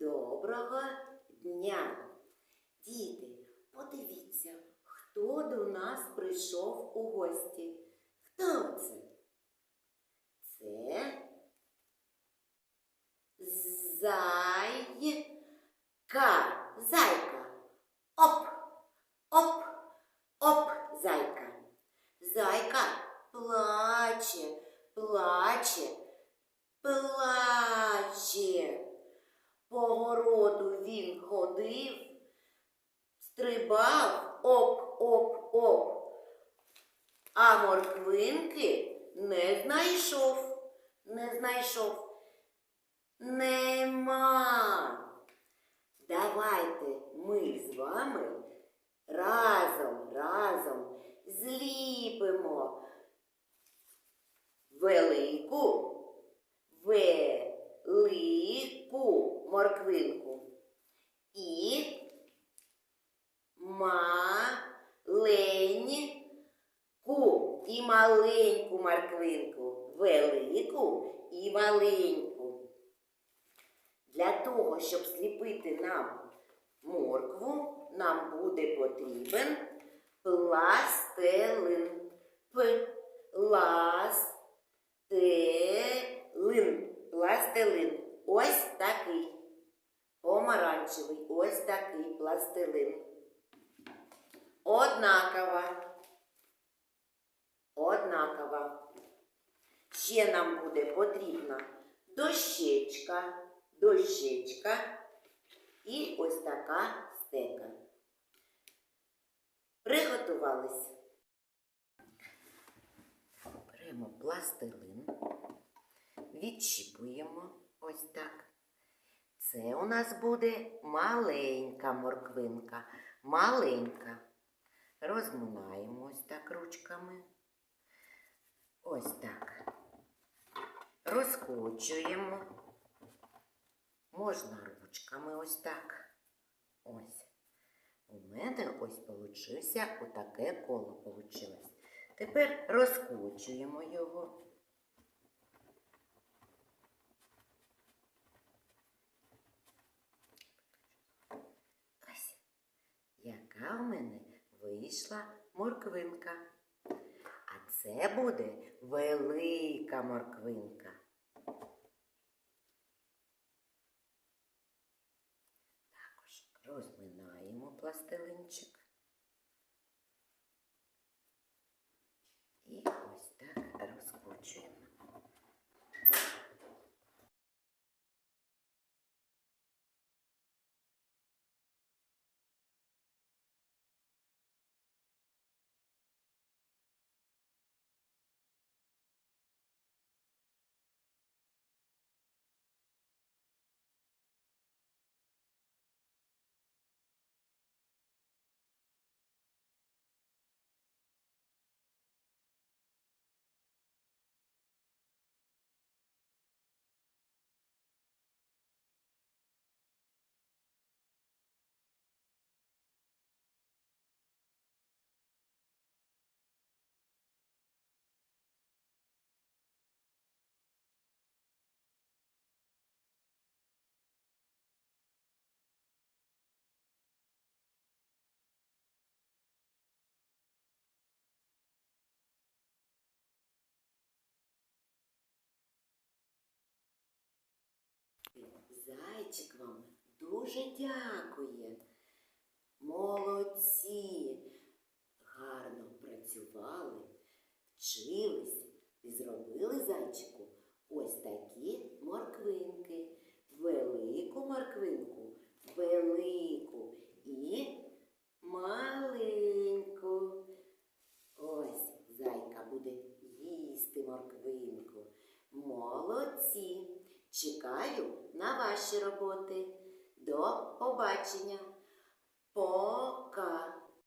Доброго дня! Діти, подивіться, хто до нас прийшов у гості. Хто це? Це зайка. Зайка. Оп, оп, оп, зайка. Зайка плаче, плаче, плаче. Він ходив, стрибав оп-оп-оп, а морквинки не знайшов, не знайшов. Нема. Давайте ми з вами разом, разом зліпимо велику, велику морквинку і маленьку морквинку, велику і маленьку. Для того, щоб сліпити нам моркву, нам буде потрібен пластилин. Пластилин. Пластилин. Ось такий. Помаранчевий. Ось такий пластилин. Однакова. Однакова. Ще нам буде потрібна дощечка, дощечка і ось така стека. Приготувались. Беремо пластилин, відщіпуємо ось так. Це у нас буде маленька морквинка. Маленька. Розминаємо ось так ручками. Ось так. Розкочуємо. Можна ручками ось так. Ось. У мене ось получився отаке коло получилось. Тепер розкочуємо його. Ось. Яка у мене вийшла морквинка. Це буде велика морквинка. Також розминаємо пластилинчик. Дуже дякує. Молодці. Гарно працювали, вчились і зробили зайчику ось такі морквинки. Велику морквинку, велику і маленьку. Ось зайка буде їсти морквинку. Молодці! Чекаю на ваші роботи. До побачення. Пока.